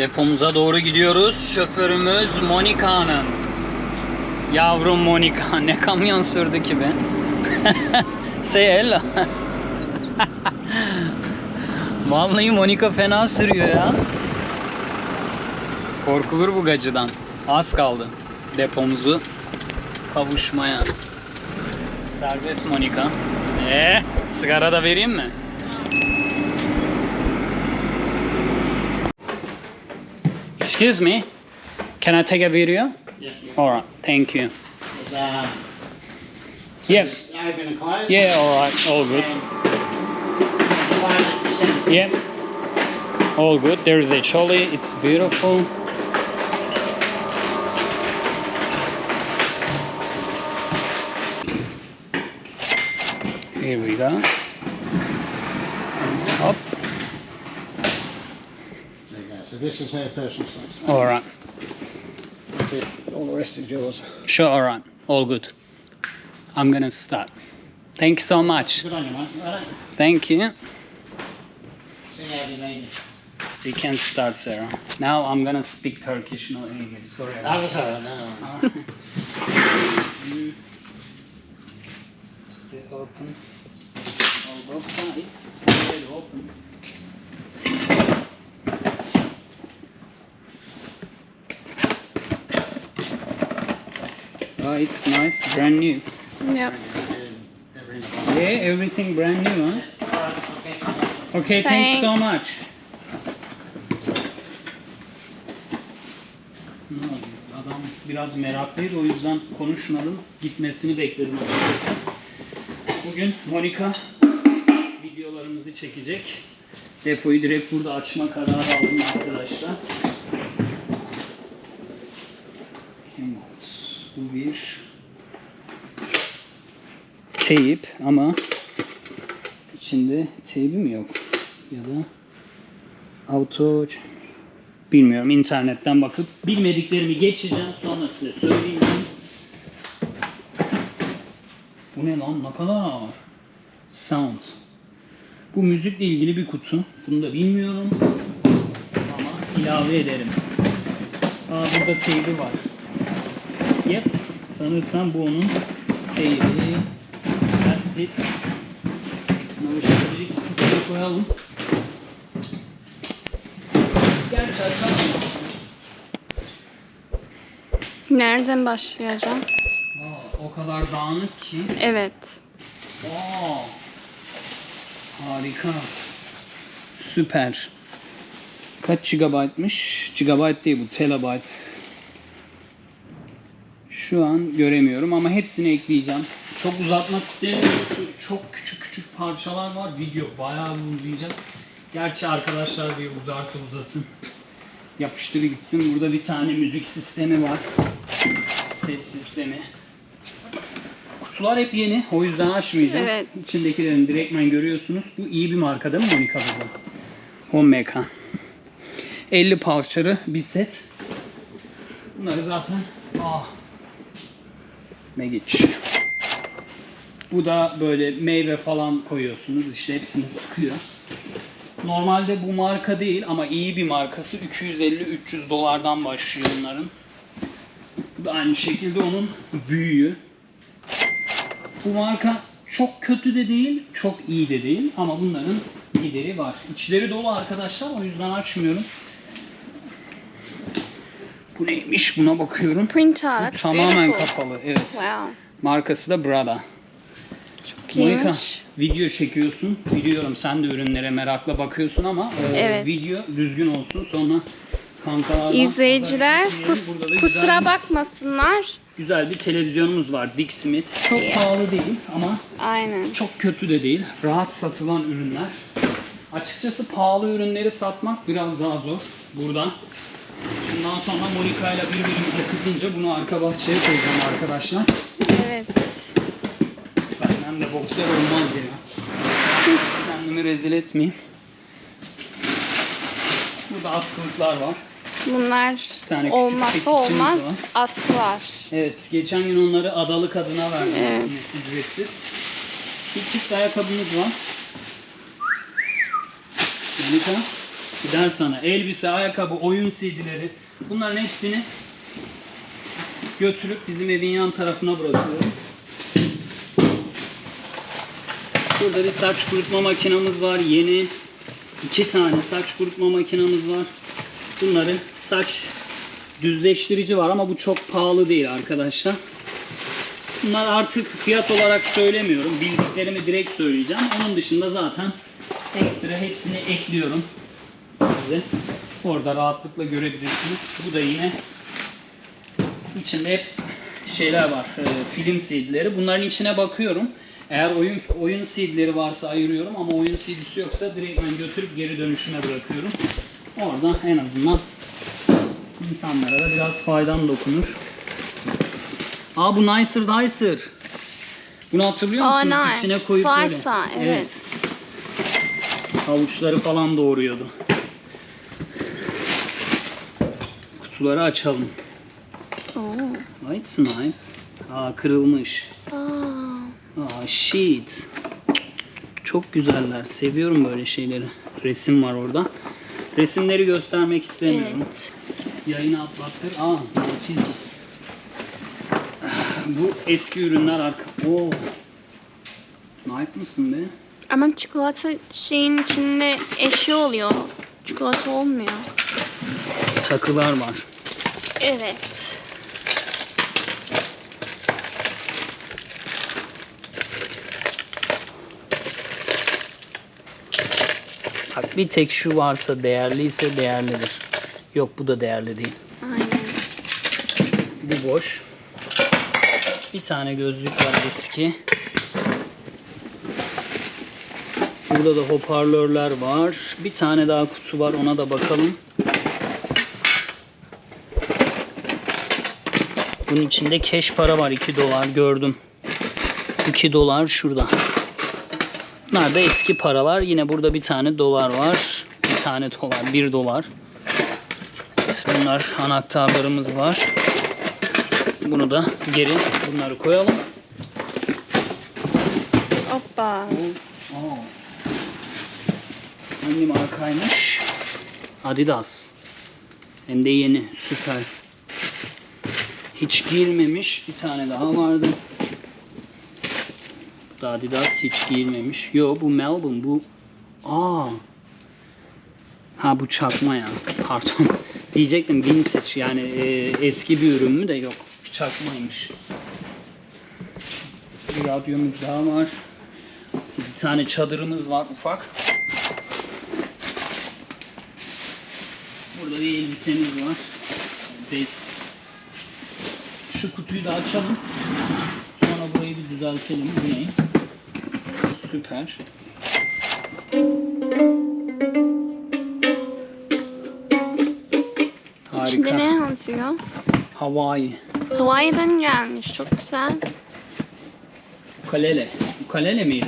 Depomuza doğru gidiyoruz. Şoförümüz Monika'nın. Yavrum Monika ne kamyon sürdü ki be. Say hello. Vallahi Monika fena sürüyor ya. Korkulur bu gacıdan. Az kaldı depomuzu kavuşmaya. Serbest Monika. Ee, sigara da vereyim mi? Excuse me. Can I take a video? Yeah. Alright, thank you. Is, uh, Yeah. now open and close. Yeah, alright, all good. It and send it. Yeah. All good. There is a trolley. It's beautiful. Here we go. Up. There you go. So this is her personal space. All right. That's it. All the rest is yours. Sure. All right. All good. I'm gonna start. Thank you so much. Good on you, mate. Right. Thank you. See how you it. We can start, Sarah. Now I'm gonna speak Turkish, not English. Sorry. That was her. No, no. They open. All both sides. Open. Oh, it's nice, brand new. Yep. Yeah, everything brand new, huh? Okay, thank you so much. Adam biraz meraklıydı o yüzden konuşmadım. Gitmesini bekledim açıkçası. Bugün Monika videolarımızı çekecek. Depoyu direkt burada açma kararı aldım arkadaşlar. Hemot. Bu bir teyip ama içinde teybi mi yok? Ya da auto bilmiyorum internetten bakıp bilmediklerimi geçeceğim sonra size söyleyeyim. Bu ne lan ne kadar ağır. Sound. Bu müzikle ilgili bir kutu. Bunu da bilmiyorum. Ama ilave ederim. Aa burada teybi var. Yep. Sanırsam bu onun teybi. That's it. Bunları şimdilik kutuya koyalım. Gerçi açalım. Nereden başlayacağım? Aa, o kadar dağınık ki. Evet. Aa, harika. Süper. Kaç gigabaytmış? Gigabayt değil bu, terabayt. Şu an göremiyorum ama hepsini ekleyeceğim. Çok uzatmak istemiyorum çünkü çok küçük küçük parçalar var. Video bayağı bir uzayacak. Gerçi arkadaşlar bir uzarsa uzasın. Yapıştır gitsin. Burada bir tane müzik sistemi var. Ses sistemi. Kutular hep yeni. O yüzden açmayacağım. Evet. İçindekilerini direktmen görüyorsunuz. Bu iyi bir marka değil mi Monika burada? Home Mecha. 50 parçalı bir set. Bunları zaten ah Megic. Bu da böyle meyve falan koyuyorsunuz. İşte hepsini sıkıyor. Normalde bu marka değil ama iyi bir markası. 250-300 dolardan başlıyor bunların. Bu da aynı şekilde onun büyüğü. Bu marka çok kötü de değil, çok iyi de değil ama bunların gideri var. İçleri dolu arkadaşlar o yüzden açmıyorum. Bu neymiş buna bakıyorum. Printout. Bu tamamen kapalı evet. Wow. Markası da Brada. Çok Monika video çekiyorsun. Biliyorum sen de ürünlere merakla bakıyorsun ama e, Evet. video düzgün olsun. Sonra kankalardan İzleyiciler kus- da güzel kusura bir- bakmasınlar. Güzel bir televizyonumuz var. Dick Smith. Çok İyi. pahalı değil ama Aynen. çok kötü de değil. Rahat satılan ürünler. Açıkçası pahalı ürünleri satmak biraz daha zor burada. Bundan sonra Monika ile birbirimize kızınca bunu arka bahçeye koyacağım arkadaşlar. Evet. De boksör olmaz ya. Kendimi rezil etmeyeyim. Burada askılıklar var. Bunlar tane küçük olmazsa çekicimiz olmaz. var. Evet, geçen gün onları adalık adına verdim Evet. aslında ücretsiz. Bir çift ayakkabımız var. Monika, Gider sana. Elbise, ayakkabı, oyun CD'leri. Bunların hepsini götürüp bizim evin yan tarafına bırakıyorum. Burada bir saç kurutma makinamız var. Yeni iki tane saç kurutma makinamız var. Bunların saç düzleştirici var ama bu çok pahalı değil arkadaşlar. Bunlar artık fiyat olarak söylemiyorum. Bildiklerimi direkt söyleyeceğim. Onun dışında zaten ekstra hepsini ekliyorum size. Orada rahatlıkla görebilirsiniz. Bu da yine içinde hep şeyler var. e, film CD'leri. Bunların içine bakıyorum. Eğer oyun oyun CD'leri varsa ayırıyorum ama oyun CD'si yoksa direkt ben götürüp geri dönüşüme bırakıyorum. Orada en azından insanlara da biraz faydam dokunur. Aa bu Nicer Dicer. Bunu hatırlıyor musunuz? nice. İçine koyup böyle. Salsa, evet. Havuçları falan doğuruyordu. Kutuları açalım. Oh, it's nice. Aa kırılmış. Shit. Çok güzeller. Seviyorum böyle şeyleri. Resim var orada. Resimleri göstermek istemiyorum. Evet. Yayını atlattır. Aa, Jesus. Bu eski ürünler arka. Oo. Nice mısın be? Ama çikolata şeyin içinde eşi oluyor. Çikolata olmuyor. Takılar var. Evet. Bir tek şu varsa değerliyse değerlidir. Yok bu da değerli değil. Aynen. Bu boş. Bir tane gözlük var eski. Burada da hoparlörler var. Bir tane daha kutu var ona da bakalım. Bunun içinde keş para var 2 dolar gördüm. 2 dolar şurada. Bunlar da eski paralar. Yine burada bir tane dolar var. Bir tane dolar, 1 dolar. Bunlar anahtarlarımız var. Bunu da geri bunları koyalım. Hoppa. Hangi markaymış? Adidas. Hem de yeni. Süper. Hiç giyilmemiş. Bir tane daha vardı. Da Adidas hiç giyilmemiş. Yo bu Melbourne. Bu Aa. Ha bu çakma ya. Pardon. Diyecektim vintage yani e, eski bir ürün mü de yok. Çakmaymış. Bir radyomuz daha var. Bir tane çadırımız var ufak. Burada bir elbisemiz var. Bez. Şu kutuyu da açalım. Sonra burayı bir düzeltelim. Bu ne? Süper. İçinde ne Harika. yazıyor? Hawaii. Hawaii'den gelmiş. Çok güzel. Ukulele. Ukulele miydi?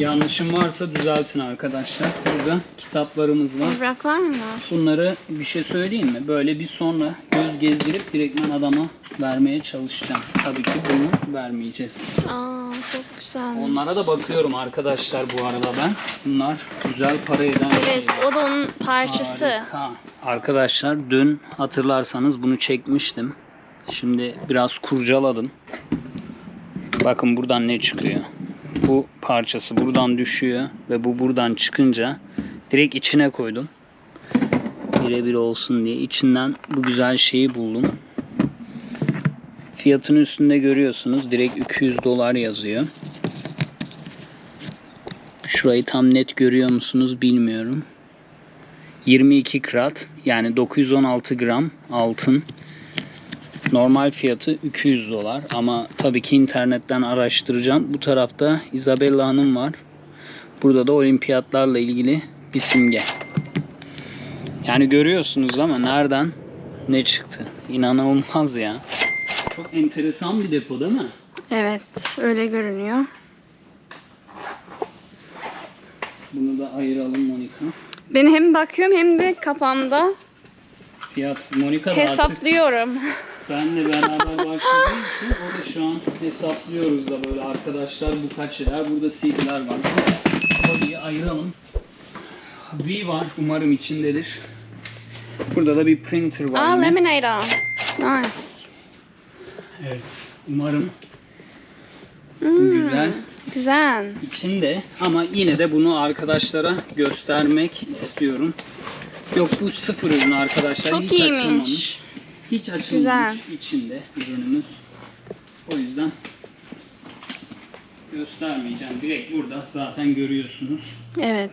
Yanlışım varsa düzeltin arkadaşlar. Burada kitaplarımız var. Evraklar mı var? Bunları bir şey söyleyeyim mi? Böyle bir sonra göz gezdirip direktmen adama vermeye çalışacağım. Tabii ki bunu vermeyeceğiz. Aa çok güzel. Onlara da bakıyorum arkadaşlar bu arada ben. Bunlar güzel para eden Evet şeyler. o da onun parçası. Harika. Arkadaşlar dün hatırlarsanız bunu çekmiştim. Şimdi biraz kurcaladım. Bakın buradan ne çıkıyor. Bu parçası buradan düşüyor ve bu buradan çıkınca direkt içine koydum. Birebir olsun diye içinden bu güzel şeyi buldum. Fiyatın üstünde görüyorsunuz. Direkt 200 dolar yazıyor. Şurayı tam net görüyor musunuz bilmiyorum. 22 krat yani 916 gram altın. Normal fiyatı 200 dolar ama tabii ki internetten araştıracağım. Bu tarafta Isabella Hanım var. Burada da olimpiyatlarla ilgili bir simge. Yani görüyorsunuz ama nereden ne çıktı? İnanılmaz ya. Çok enteresan bir depo değil mi? Evet öyle görünüyor. Bunu da ayıralım Monika. Ben hem bakıyorum hem de kafamda Fiyat Monika da artık hesaplıyorum. benle beraber başladığı için o da şu an hesaplıyoruz da böyle arkadaşlar bu kaç eder. Burada CD'ler var. Kolyeyi ayıralım. V var. Umarım içindedir. Burada da bir printer var. Aa, yine. Lemonator. Nice. Evet. Umarım Hmm, güzel. Güzel. içinde ama yine de bunu arkadaşlara göstermek istiyorum. Yok bu sıfır ürün arkadaşlar. Çok Hiç iyiymiş. açılmamış. Hiç açılmamış Güzel. içinde ürünümüz. O yüzden göstermeyeceğim. Direkt burada zaten görüyorsunuz. Evet.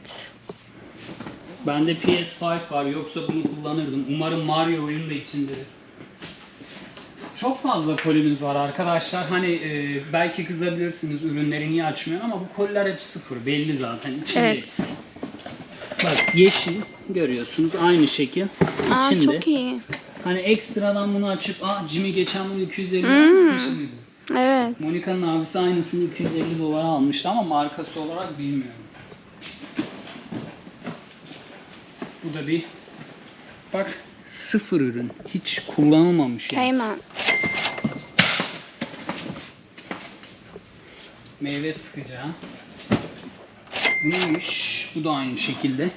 Bende PS5 var yoksa bunu kullanırdım. Umarım Mario oyunu da içindedir. Çok fazla kolimiz var arkadaşlar. Hani e, belki kızabilirsiniz ürünleri niye açmıyor ama bu koliler hep sıfır. Belli zaten. İçinde Evet. hepsi. Bak yeşil görüyorsunuz aynı şekil. Aa, İçinde. çok iyi. Hani ekstradan bunu açıp ah Jimmy geçen bunu 250 Hmm. mıydı? Evet. Monika'nın abisi aynısını 250 dolara almıştı ama markası olarak bilmiyorum. Bu da bir bak sıfır ürün. Hiç kullanılmamış yani. Kmart. Meyve sıkacağı. Neymiş? Bu da aynı şekilde.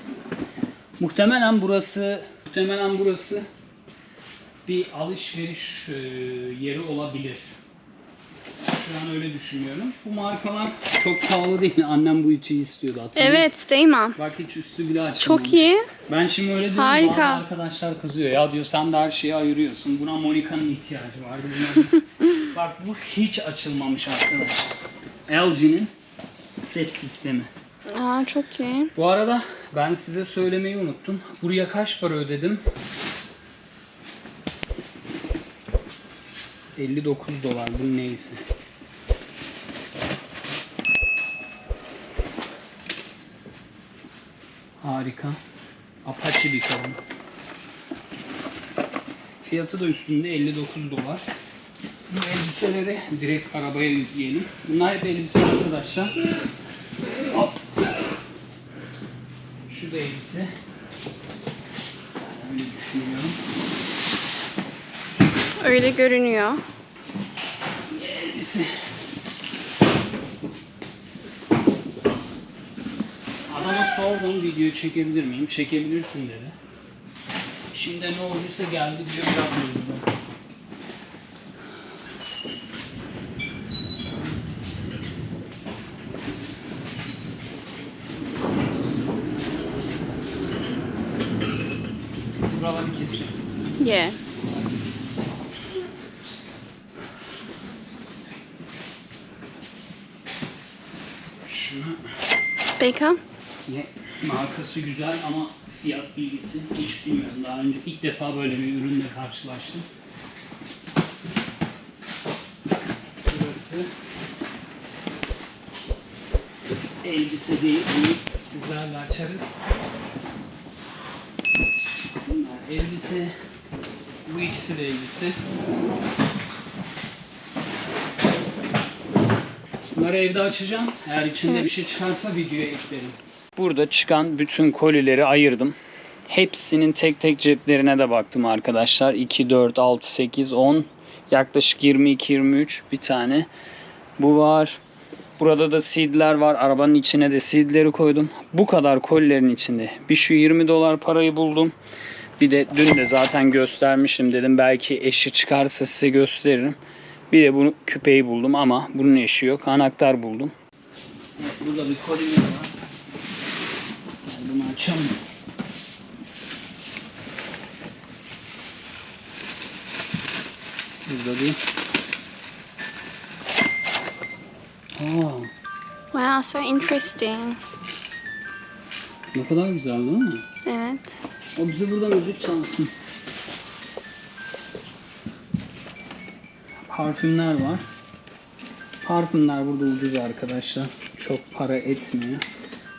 Muhtemelen burası muhtemelen burası bir alışveriş e, yeri olabilir. Şu an öyle düşünüyorum. Bu markalar çok pahalı değil. Annem bu ütüyü istiyordu hatırlıyor Evet, Steyman. Bak hiç üstü bile açılmamış. Çok iyi. Ben şimdi öyle diyorum. Harika. Bazı arkadaşlar kızıyor. Ya diyor sen de her şeyi ayırıyorsun. Buna Monika'nın ihtiyacı vardı. Buna... Bak bu hiç açılmamış arkadaşlar. LG'nin ses sistemi. Aa, çok iyi. Bu arada ben size söylemeyi unuttum. Buraya kaç para ödedim? 59 dolar bu neyse. Harika. Apache bir kabin. Fiyatı da üstünde 59 dolar. Bu elbiseleri direkt arabaya yükleyelim. Bunlar hep elbise arkadaşlar. Hop. Şu da elbise. Öyle düşünüyorum. Öyle görünüyor. Elbise. Adama sordum videoyu çekebilir miyim? Çekebilirsin dedi. Şimdi ne olduysa geldi diyor biraz hızlı. Buraları kesin. Yeah. Baker. Ne markası güzel ama fiyat bilgisi hiç bilmiyorum. Daha önce ilk defa böyle bir ürünle karşılaştım. Burası elbise değil, bunu sizlerle açarız. Bunlar elbise, bu ikisi de elbise. Bunları evde açacağım. Eğer içinde bir şey çıkarsa videoya eklerim. Burada çıkan bütün kolileri ayırdım. Hepsinin tek tek ceplerine de baktım arkadaşlar. 2, 4, 6, 8, 10 yaklaşık 22-23 bir tane. Bu var. Burada da seedler var. Arabanın içine de seedleri koydum. Bu kadar kolilerin içinde. Bir şu 20 dolar parayı buldum. Bir de dün de zaten göstermişim dedim. Belki eşi çıkarsa size gösteririm. Bir de bunu küpeyi buldum ama bunun eşi yok. Anahtar buldum. Evet, burada bir kolimiz var. Gel bunu açalım. Burada bir... Aa, Wow, so interesting. ne kadar güzel değil mi? Evet. O bize burada müzik çalsın. Parfümler var. Parfümler burada ucuz arkadaşlar. Çok para etmiyor.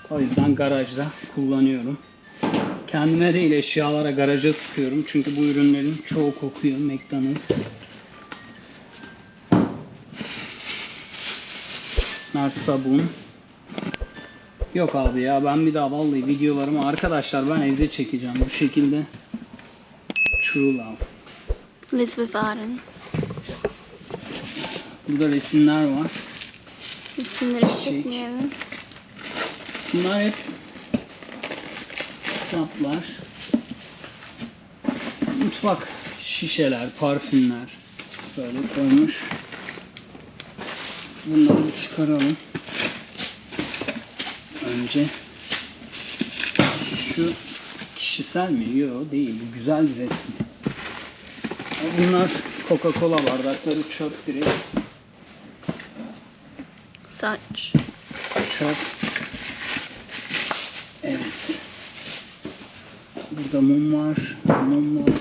O yüzden garajda kullanıyorum. Kendime değil eşyalara garaja sıkıyorum. Çünkü bu ürünlerin çoğu kokuyor. McDonald's. Bunlar sabun. Yok abi ya ben bir daha vallahi videolarımı arkadaşlar ben evde çekeceğim bu şekilde. True Love. Elizabeth Arden. Burada resimler var. İsimleri çekmeyelim. Bunlar hep kitaplar, mutfak şişeler, parfümler böyle koymuş. Bunları bir çıkaralım. Önce şu kişisel mi? Yok değil. Bu güzel bir resim. Bunlar Coca-Cola bardakları çöp direkt. Saç. Çöp. Evet. Burada mum var. Mum var.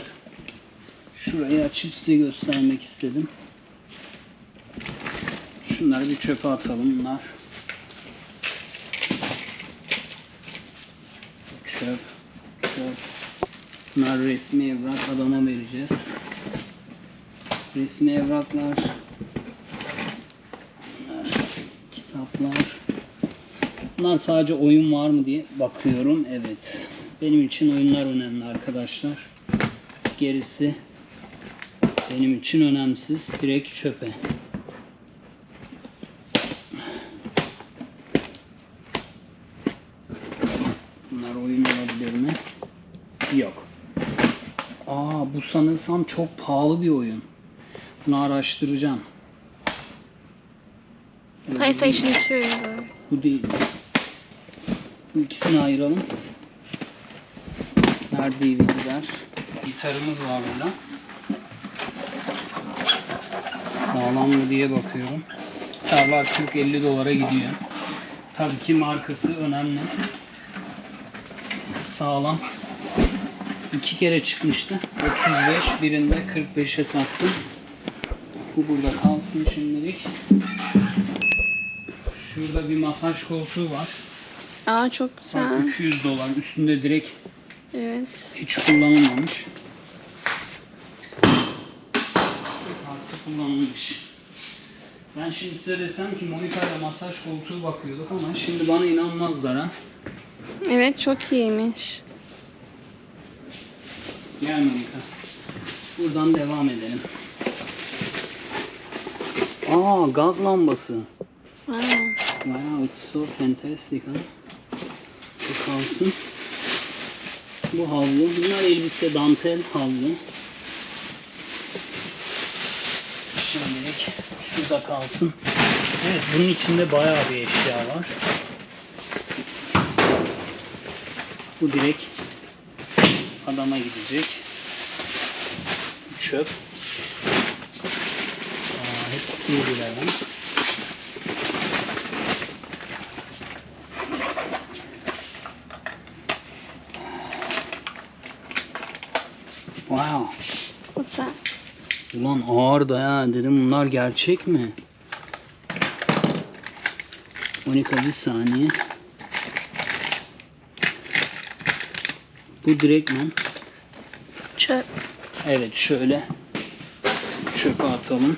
Şurayı açıp size göstermek istedim. Şunları bir çöpe atalım. Bunlar çöp. Çöp. Bunlar resmi evrak adama vereceğiz. Resmi evraklar. Bunlar kitaplar. Bunlar sadece oyun var mı diye bakıyorum. Evet. Benim için oyunlar önemli arkadaşlar. Gerisi benim için önemsiz. Direkt çöpe. Bunlar oyun olabilir mi? Yok. Aa bu sanırsam çok pahalı bir oyun. Bunu araştıracağım. PlayStation 2. Bu değil. Bu ikisini ayıralım. Nerede DVD'ler? Gitarımız var burada. Sağlam mı diye bakıyorum. Gitarlar 40-50 dolara gidiyor. Tabii ki markası önemli. Sağlam. İki kere çıkmıştı. 35 birinde 45'e sattım. Bu burada kalsın şimdilik. Şurada bir masaj koltuğu var. Aa çok Bak güzel. 200 dolar. Üstünde direkt Evet. hiç kullanılmamış. Artık kullanılmış. Ben şimdi size desem ki Monika ile masaj koltuğu bakıyorduk ama şimdi bana inanmazlar ha. Evet çok iyiymiş. Gel Monika. Buradan devam edelim. Aa gaz lambası. Wow. Wow, it's so fantastic ha. Bu kalsın. Bu havlu. Bunlar elbise dantel havlu. Şimdilik şurada kalsın. Evet bunun içinde bayağı bir eşya var. Bu direkt adama gidecek. Çöp. Aa, hepsi CD'lerden. Wow. What's that? Ulan ağır da ya dedim bunlar gerçek mi? Monika bir saniye. Bu direktmen. Çöp. Evet şöyle çöpe atalım.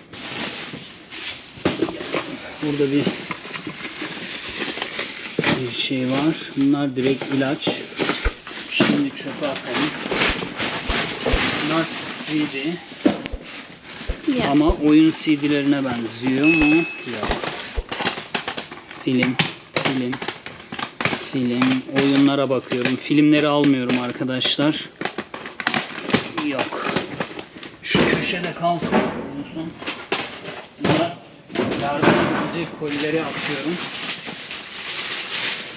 Burada bir bir şey var. Bunlar direkt ilaç. Şimdi çöpe atalım. Bunlar CD. Yeah. Ama oyun CD'lerine benziyor mu? Yok. Film, film, film. Oyunlara bakıyorum. Filmleri almıyorum arkadaşlar. Yok. Şu köşede kalsın. Olsun. Bunlar yardım edilecek kolileri atıyorum.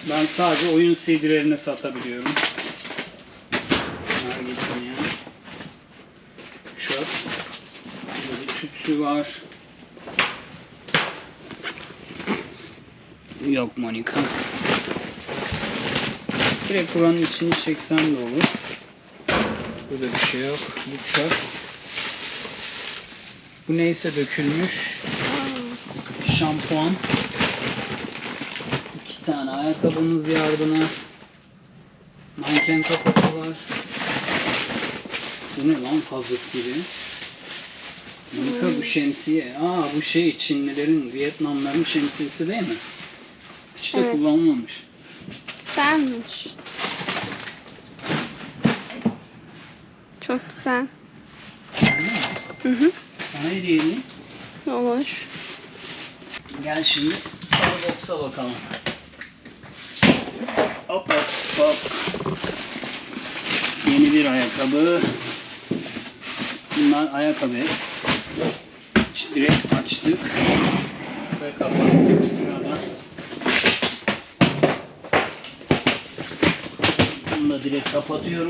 Ben sadece oyun CD'lerini satabiliyorum. Bunlar gitmiyor. Çöp. Burada bir tütsü var. Yok Monika. Direkt buranın içini çeksen de olur. Burada bir şey yok. Bu çöp. Bu neyse dökülmüş. Şampuan. İki tane ayakkabımız yardına. Manken kafası var. Bu ne lan kazık gibi. Monika bu şemsiye. Aa bu şey Çinlilerin, Vietnamların şemsiyesi değil mi? Hiç de Evet. kullanılmamış. Güzelmiş. Çok güzel. Hı hı. Sana hediye edeyim. Olur. Gel şimdi Starbucks'a bakalım. Hop hop hop. Yeni bir ayakkabı. Bunlar ayakkabı. Direkt açtık ve kapattık sıradan. Bunu da direkt kapatıyorum.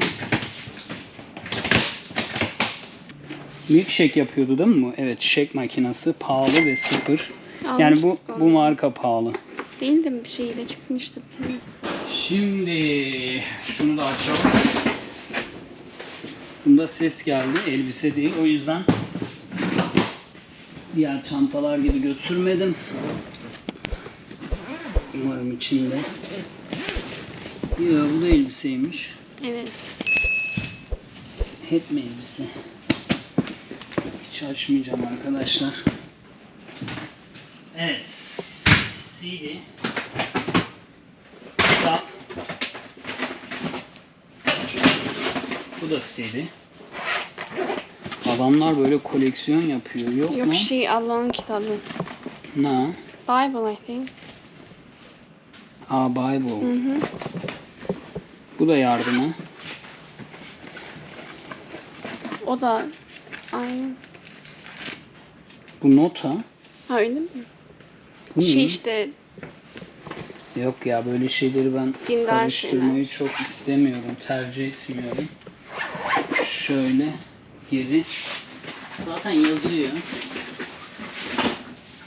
Milkshake yapıyordu değil mi bu? Evet, shake makinesi pahalı ve sıfır. Yani bu Almıştık bu onu. marka pahalı. Değil de bir şeyle çıkmıştı. Şimdi şunu da açalım. Bunda ses geldi. Elbise değil. O yüzden diğer çantalar gibi götürmedim. Umarım içinde. Yok bu da elbiseymiş. Evet. Hep mi elbise? Hiç açmayacağım arkadaşlar. Evet. CD. Kitap. Bu da CD. Adamlar böyle koleksiyon yapıyor. Yok, Yok mu? şey Allah'ın kitabı. Ne? Bible I think. Aa Bible. Hı hı. Bu da yardımı. O da aynı. Bu nota. Ha öyle mi? Bu ne? Şey işte Yok ya böyle şeyleri ben Dindar karıştırmayı çok istemiyorum, tercih etmiyorum. Şöyle geri. Zaten yazıyor.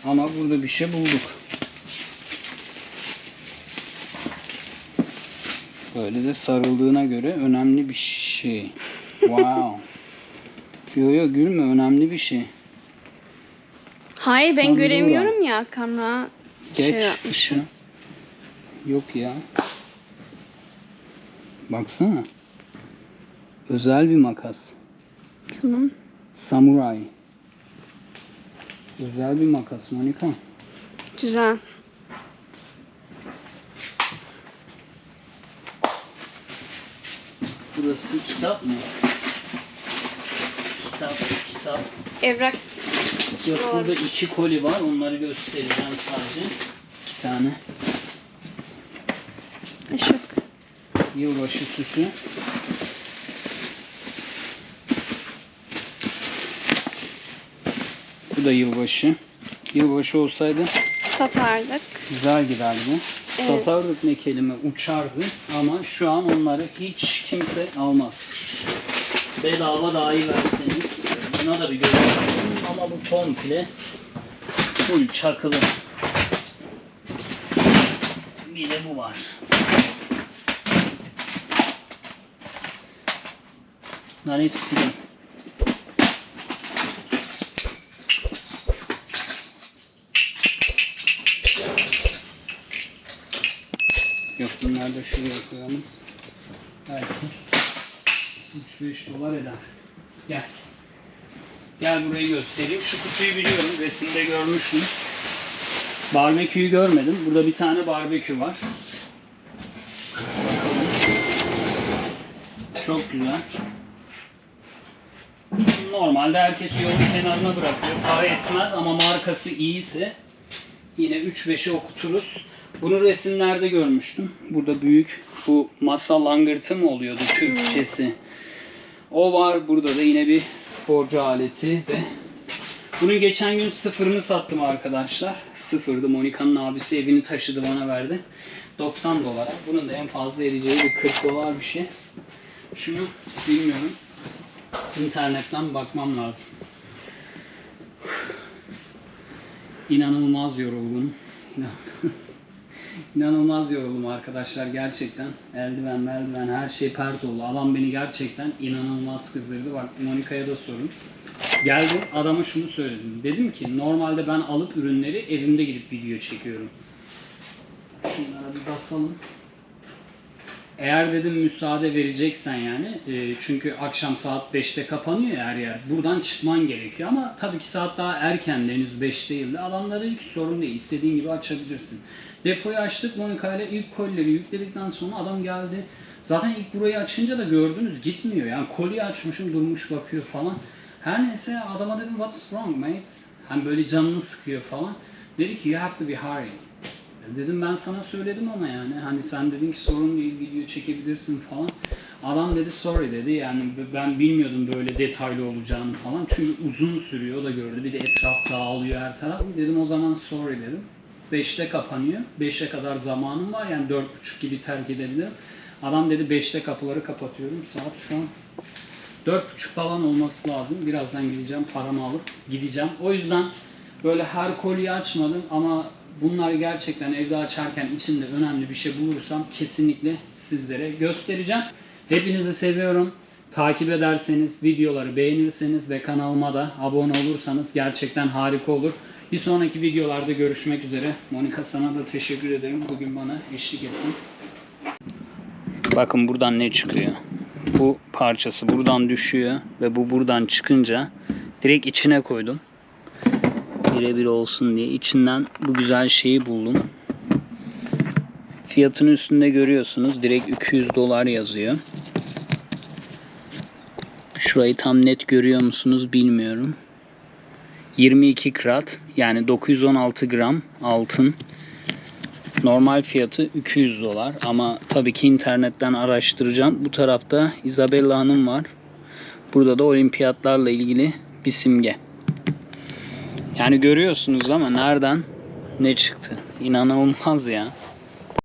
Ama burada bir şey bulduk. Böyle de sarıldığına göre önemli bir şey. Wow. yo yo gülme önemli bir şey. Hayır ben Sandığı göremiyorum ya kamera Geç şey ışığı. Yok ya. Baksana. Özel bir makas. Tamam. Samuray. Özel bir makas Monika. Güzel. Burası kitap mı? Kitap, kitap. Evrak Yok Doğru. burada iki koli var. Onları göstereceğim sadece. İki tane. ışık. Yılbaşı süsü. Bu da yılbaşı. Yılbaşı olsaydı Satardık. güzel giderdi. Evet. Satardık ne kelime uçardı ama şu an onları hiç kimse almaz. Bedava dahi verseniz buna da bir göz ama bu komple full çakılı. Bir de bu var. Lanet film. Yok bunlar da şuraya koyalım. Belki 3-5 dolar eder. Gel. Gel burayı göstereyim. Şu kutuyu biliyorum. Resimde görmüştüm. Barbeküyü görmedim. Burada bir tane barbekü var. Çok güzel. Normalde herkes yolun kenarına bırakıyor. Para etmez ama markası iyiyse yine 3-5'i okuturuz. Bunu resimlerde görmüştüm. Burada büyük bu masa langırtı mı oluyordu Türkçesi? O var. Burada da yine bir sporcu aleti ve bunun geçen gün sıfırını sattım arkadaşlar. Sıfırdı. Monika'nın abisi evini taşıdı bana verdi. 90 dolara. Bunun da en fazla eriyeceği bir 40 dolar bir şey. Şunu bilmiyorum. İnternetten bakmam lazım. İnanılmaz yoruldum. İnan- İnanılmaz yoruldum arkadaşlar gerçekten. Eldiven, meldiven her şey pert oldu. Adam beni gerçekten inanılmaz kızdırdı. Bak Monika'ya da sorun. Geldim adama şunu söyledim. Dedim ki normalde ben alıp ürünleri evimde gidip video çekiyorum. Şunlara bir basalım. Eğer dedim müsaade vereceksen yani e, çünkü akşam saat 5'te kapanıyor her yer. Buradan çıkman gerekiyor ama tabii ki saat daha erken henüz 5 değildi. Adamlar dedi ki sorun değil istediğin gibi açabilirsin. Depoyu açtık Monika ile ilk kolileri yükledikten sonra adam geldi. Zaten ilk burayı açınca da gördünüz gitmiyor yani koliyi açmışım durmuş bakıyor falan. Her neyse adama dedim what's wrong mate? Hani böyle canını sıkıyor falan. Dedi ki you have to be hurry. Dedim ben sana söyledim ama yani hani sen dedin ki sorun değil video çekebilirsin falan. Adam dedi sorry dedi yani ben bilmiyordum böyle detaylı olacağını falan çünkü uzun sürüyor o da gördü bir de etraf dağılıyor her taraf. Dedim o zaman sorry dedim. 5'te kapanıyor. 5'e kadar zamanım var yani 4.30 gibi terk edebilirim. Adam dedi 5'te kapıları kapatıyorum. Saat şu an 4.30 falan olması lazım. Birazdan gideceğim paramı alıp gideceğim. O yüzden böyle her kolyeyi açmadım ama bunlar gerçekten evde açarken içinde önemli bir şey bulursam kesinlikle sizlere göstereceğim. Hepinizi seviyorum. Takip ederseniz, videoları beğenirseniz ve kanalıma da abone olursanız gerçekten harika olur. Bir sonraki videolarda görüşmek üzere. Monika sana da teşekkür ederim. Bugün bana eşlik ettin. Bakın buradan ne çıkıyor. Bu parçası buradan düşüyor ve bu buradan çıkınca direkt içine koydum. Birebir olsun diye içinden bu güzel şeyi buldum. Fiyatının üstünde görüyorsunuz. Direkt 200 dolar yazıyor. Şurayı tam net görüyor musunuz bilmiyorum. 22 krat yani 916 gram altın. Normal fiyatı 200 dolar ama tabii ki internetten araştıracağım. Bu tarafta Isabella Hanım var. Burada da olimpiyatlarla ilgili bir simge. Yani görüyorsunuz ama nereden ne çıktı? İnanılmaz ya.